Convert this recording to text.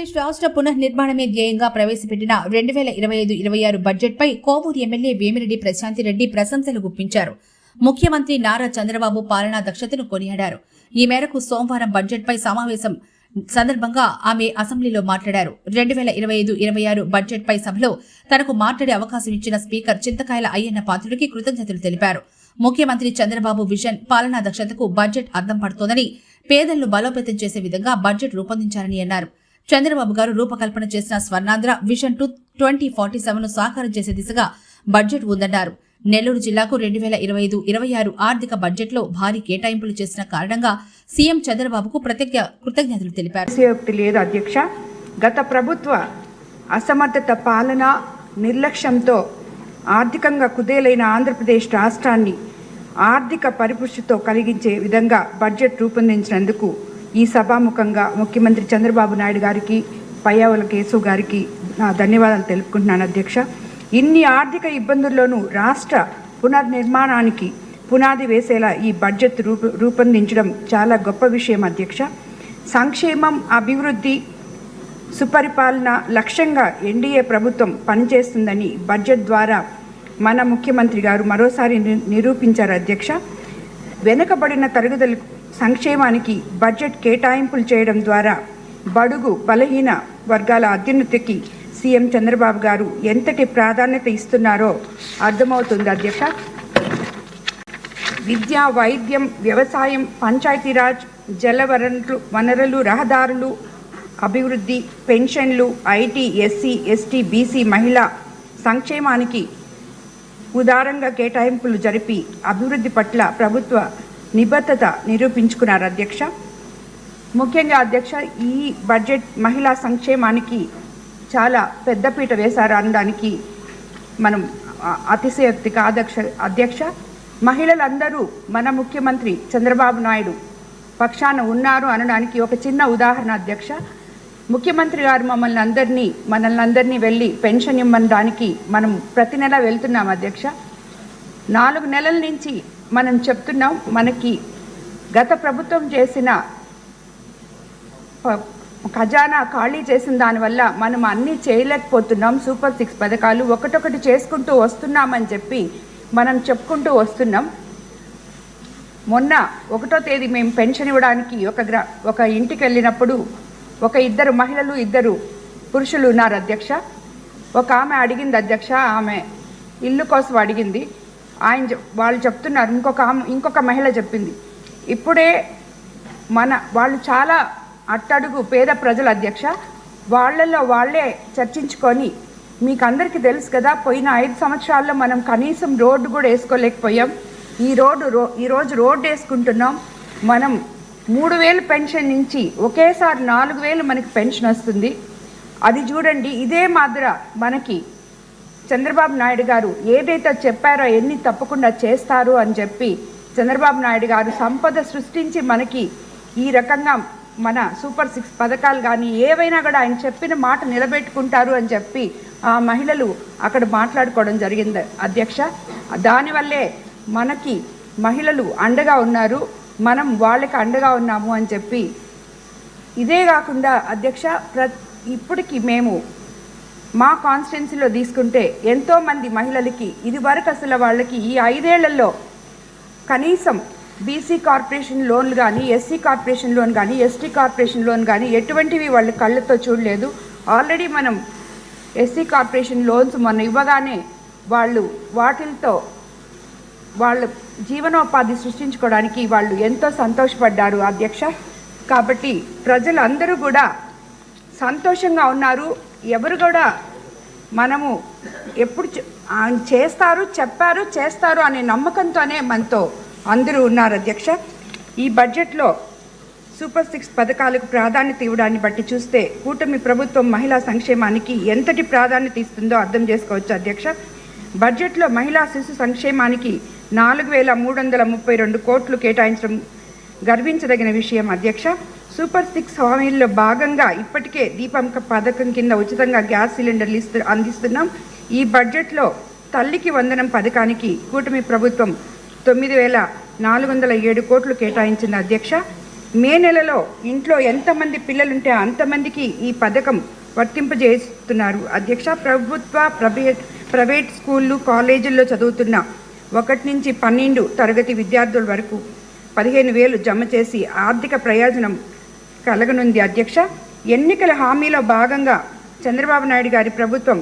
ఆంధ్రప్రదేశ్ రాష్ట్ర పునర్నిర్మాణమే ధ్యేయంగా ప్రవేశపెట్టిన రెండు వేల ఇరవై ఐదు ఇరవై ఆరు బడ్జెట్పై కోవూరు ఎమ్మెల్యే వేమిరెడ్డి ప్రశాంతిరెడ్డి ప్రశంసలు గుప్పించారు. ముఖ్యమంత్రి నారా చంద్రబాబు పాలనా దక్షతను కొనియాడారు. ఈ మేరకు సోమవారం బడ్జెట్పై సమావేశం సందర్భంగా ఆమె అసెంబ్లీలో మాట్లాడారు. రెండు వేల ఇరవై ఐదు ఇరవై ఆరు బడ్జెట్పై సభలో తనకు మాట్లాడే అవకాశం ఇచ్చిన స్పీకర్ చింతకాయల అయ్యన్న పాత్రుడికి కృతజ్ఞతలు తెలిపారు. ముఖ్యమంత్రి చంద్రబాబు విజన్ పాలనా దక్షతకు బడ్జెట్ అద్దం పడుతోందని పేదలను బలోపేతం చేసే విధంగా బడ్జెట్ రూపొందించారని అన్నారు. చంద్రబాబు గారు రూపకల్పన చేసిన Swarnandhra vision two twenty forty seven సాకారం చేసే దిశగా బడ్జెట్ ఉందన్నారు. నెల్లూరు జిల్లాకు రెండు వేల ఇరవై ఐదు ఇరవై ఆరు ఆర్థిక బడ్జెట్లో భారీ కేటాయింపులు చేసిన కారణంగా సీఎం చంద్రబాబుకు ప్రత్యేక కృతజ్ఞతలు తెలిపారు. లేదు అధ్యక్ష. గత ప్రభుత్వ అసమర్థత పాలన నిర్లక్ష్యంతో ఆర్థికంగా కుదేలైన ఆంధ్రప్రదేశ్ రాష్ట్రాన్ని ఆర్థిక పరిపుష్టితో కలిగించే విధంగా బడ్జెట్ రూపొందించినందుకు ఈ సభాముఖంగా ముఖ్యమంత్రి చంద్రబాబు నాయుడు గారికి పయ్యావుల కేసు గారికి నా ధన్యవాదాలు తెలుపుకుంటున్నాను అధ్యక్ష. ఇన్ని ఆర్థిక ఇబ్బందుల్లోనూ రాష్ట్ర పునర్నిర్మాణానికి పునాది వేసేలా ఈ బడ్జెట్ రూప రూపొందించడం చాలా గొప్ప విషయం అధ్యక్ష. సంక్షేమం అభివృద్ధి సుపరిపాలన లక్ష్యంగా ఎన్డీఏ ప్రభుత్వం పనిచేస్తుందని బడ్జెట్ ద్వారా మన ముఖ్యమంత్రి గారు మరోసారి ని- నిరూపించారు అధ్యక్ష. వెనుకబడిన తరగతులకు సంక్షేమానికి బడ్జెట్ కేటాయింపులు చేయడం ద్వారా బడుగు బలహీన వర్గాల అత్యున్నతికి సీఎం చంద్రబాబు గారు ఎంతటి ప్రాధాన్యత ఇస్తున్నారో అర్థమవుతుంది అధ్యక్ష. విద్య వైద్యం వ్యవసాయం పంచాయతీరాజ్ జల వనరులు వనరులు రహదారులు అభివృద్ధి పెన్షన్లు ఐటీ ఎస్సీ ఎస్టీ బీసీ మహిళా సంక్షేమానికి ఉదారంగా కేటాయింపులు జరిపి అభివృద్ధి పట్ల ప్రభుత్వ నిబద్ధత నిరూపించుకున్నారు అధ్యక్ష. ముఖ్యంగా అధ్యక్ష ఈ బడ్జెట్ మహిళా సంక్షేమానికి చాలా పెద్దపీట వేశారు అనడానికి మనం అతిశయోక్తి కాదక్ష అధ్యక్ష. మహిళలందరూ మన ముఖ్యమంత్రి చంద్రబాబు నాయుడు పక్షాన ఉన్నారు అనడానికి ఒక చిన్న ఉదాహరణ అధ్యక్ష. ముఖ్యమంత్రి గారు మమ్మల్ని అందరినీ మనల్ని అందరినీ వెళ్ళి పెన్షన్ ఇమ్మనడానికి మనం ప్రతి నెల వెళ్తున్నాం అధ్యక్ష. నాలుగు నెలల నుంచి మనం చెప్తున్నాం మనకి గత ప్రభుత్వం చేసిన ఖజానా ఖాళీ చేసిన దానివల్ల మనం అన్నీ చేయలేకపోతున్నాం సూపర్ సిక్స్ పథకాలు ఒకటొకటి చేసుకుంటూ వస్తున్నామని చెప్పి మనం చెప్పుకుంటూ వస్తున్నాం. మొన్న ఒకటో తేదీ మేము పెన్షన్ ఇవ్వడానికి ఒక గ్రా ఒక ఇంటికి వెళ్ళినప్పుడు ఒక ఇద్దరు మహిళలు ఇద్దరు పురుషులు ఉన్నారు అధ్యక్ష. ఒక ఆమె అడిగింది అధ్యక్ష ఆమె ఇల్లు కోసం అడిగింది. ఆయన వాళ్ళు చెప్తున్నారు. ఇంకొక ఇంకొక మహిళ చెప్పింది. ఇప్పుడే మన వాళ్ళు చాలా అట్టడుగు పేద ప్రజల అధ్యక్ష. వాళ్ళల్లో వాళ్ళే చర్చించుకొని మీకు అందరికీ తెలుసు కదా పోయిన ఐదు సంవత్సరాల్లో మనం కనీసం రోడ్డు కూడా వేసుకోలేకపోయాం. ఈ రోడ్డు రో ఈరోజు రోడ్డు వేసుకుంటున్నాం. మనం మూడు వేలు పెన్షన్ నుంచి ఒకేసారి నాలుగు వేలు మనకి పెన్షన్ వస్తుంది. అది చూడండి ఇదే మాదిర మనకి చంద్రబాబు నాయుడు గారు ఏదైతే చెప్పారో ఎన్ని తప్పకుండా చేస్తారు అని చెప్పి చంద్రబాబు నాయుడు గారు సంపద సృష్టించి మనకి ఈ రకంగా మన సూపర్ సిక్స్ పథకాలు కానీ ఏవైనా కూడా ఆయన చెప్పిన మాట నిలబెట్టుకుంటారు అని చెప్పి ఆ మహిళలు అక్కడ మాట్లాడుకోవడం జరిగింది. అధ్యక్ష దానివల్లే మనకి మహిళలు అండగా ఉన్నారు. మనం వాళ్ళకి అండగా ఉన్నాము అని చెప్పి. ఇదే కాకుండా అధ్యక్ష ప్ర ఇప్పటికి మేము మా కాన్స్టిట్యున్సీలో తీసుకుంటే ఎంతోమంది మహిళలకి ఇదివరకు అసలు వాళ్ళకి ఈ ఐదేళ్ళలో కనీసం బీసీ కార్పొరేషన్ లోన్లు కానీ ఎస్సీ కార్పొరేషన్ లోన్ కానీ ఎస్టీ కార్పొరేషన్ లోన్ కానీ ఎటువంటివి వాళ్ళు కళ్ళతో చూడలేదు. ఆల్రెడీ మనం ఎస్సీ కార్పొరేషన్ లోన్స్ మొన్న ఇవ్వగానే వాళ్ళు వాటిలతో వాళ్ళ జీవనోపాధి సృష్టించుకోవడానికి వాళ్ళు ఎంతో సంతోషపడ్డారు అధ్యక్ష. కాబట్టి ప్రజలందరూ కూడా సంతోషంగా ఉన్నారు. ఎవరు కూడా మనము ఎప్పుడు చేస్తారు చెప్పారు చేస్తారు అనే నమ్మకంతోనే మనతో అందరూ ఉన్నారు అధ్యక్ష. ఈ బడ్జెట్లో సూపర్ సిక్స్ పథకాలకు ప్రాధాన్యత ఇవ్వడాన్ని బట్టి చూస్తే కూటమి ప్రభుత్వం మహిళా సంక్షేమానికి ఎంతటి ప్రాధాన్యత ఇస్తుందో అర్థం చేసుకోవచ్చు అధ్యక్ష. బడ్జెట్లో మహిళా శిశు సంక్షేమానికి నాలుగు వేల మూడు వందల ముప్పై రెండు కోట్లు కేటాయించడం గర్వించదగిన విషయం అధ్యక్ష. సూపర్ సిక్స్ హామీల్లో భాగంగా ఇప్పటికే దీపంక పథకం కింద ఉచితంగా గ్యాస్ సిలిండర్లు ఇస్తూ అందిస్తున్నాం. ఈ బడ్జెట్లో తల్లికి వందనం పథకానికి కూటమి ప్రభుత్వం తొమ్మిది వేల నాలుగు వందల ఏడు కోట్లు కేటాయించింది అధ్యక్ష. మే నెలలో ఇంట్లో ఎంతమంది పిల్లలుంటే అంతమందికి ఈ పథకం వర్తింపజేస్తున్నారు అధ్యక్ష. ప్రభుత్వ ప్రైవేట్ ప్రైవేట్ స్కూళ్ళు కాలేజీల్లో చదువుతున్న ఒకటి నుంచి పన్నెండు తరగతి విద్యార్థుల వరకు పదిహేను వేలు జమ చేసి ఆర్థిక ప్రయోజనం కలగనుంది అధ్యక్ష. ఎన్నికల హామీలో భాగంగా చంద్రబాబు నాయుడు గారి ప్రభుత్వం